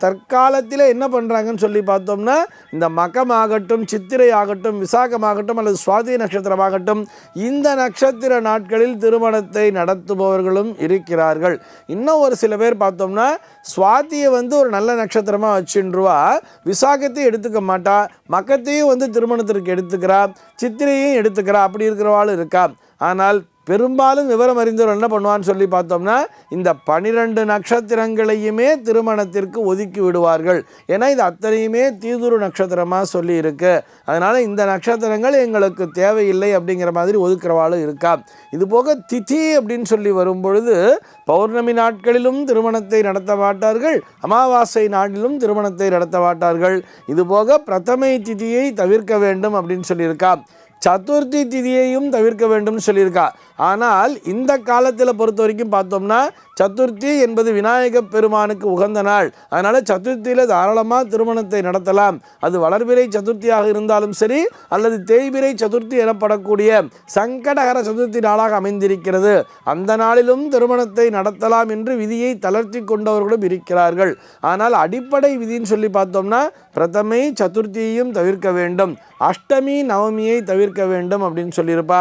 தற்காலத்தில் என்ன பண்ணுறாங்கன்னு சொல்லி பார்த்தோம்னா இந்த மகமாகட்டும் சித்திரை ஆகட்டும் விசாகமாகட்டும் அல்லது சுவாதி நட்சத்திரமாகட்டும் இந்த நட்சத்திர நாட்களில் திருமணத்தை நடத்துபவர்களும் இருக்கிறார்கள். இன்னும் ஒரு சில பேர் பார்த்தோம்னா சுவாதியை வந்து ஒரு நல்ல நட்சத்திரமாக வச்சுருவா விசாகத்தையும் எடுத்துக்க மாட்டா மக்கத்தையும் வந்து திருமணத்திற்கு எடுத்துக்கிறா சித்திரையும் எடுத்துக்கிறா அப்படி இருக்கிறவாளும் இருக்கா. ஆனால் பெரும்பாலும் விவரம் அறிந்தவர் என்ன பண்ணுவான்னு சொல்லி பார்த்தோம்னா இந்த பனிரெண்டு நட்சத்திரங்களையுமே திருமணத்திற்கு ஒதுக்கி விடுவார்கள். ஏன்னா இது அத்தனையுமே தீதுரு நட்சத்திரமாக சொல்லி இருக்கு அதனால் இந்த நட்சத்திரங்கள் எங்களுக்கு தேவையில்லை அப்படிங்கிற மாதிரி ஒதுக்குறவாளும் இருக்கா. இது போக திதி அப்படின்னு சொல்லி வரும்பொழுது பௌர்ணமி நாட்களிலும் திருமணத்தை நடத்த மாட்டார்கள். அமாவாசை நாளிலும் திருமணத்தை நடத்த மாட்டார்கள். இது போக பிரதமை திதியை தவிர்க்க வேண்டும் அப்படின்னு சொல்லியிருக்கா. சதுர்த்தி திதியையும் தவிர்க்க வேண்டும்னு சொல்லியிருக்கா. ஆனால் இந்த காலத்தில் பொறுத்த வரைக்கும் பார்த்தோம்னா சதுர்த்தி என்பது விநாயக பெருமானுக்கு உகந்த நாள். அதனால் சதுர்த்தியில் தாராளமாக திருமணத்தை நடத்தலாம். அது வளர்பிறை சதுர்த்தியாக இருந்தாலும் சரி அல்லது தேய்பிறை சதுர்த்தி எனப்படக்கூடிய சங்கடகர சதுர்த்தி நாளாக அமைந்திருக்கிறது. அந்த நாளிலும் திருமணத்தை நடத்தலாம் என்று விதியை தளர்த்தி கொண்டவர்களும் இருக்கிறார்கள். ஆனால் அடிப்படை விதின்னு சொல்லி பார்த்தோம்னா பிரதமை சதுர்த்தியையும் தவிர்க்க வேண்டும். அஷ்டமி நவமியை தவிர்க்க வேண்டும் அப்படின்னு சொல்லியிருப்பா.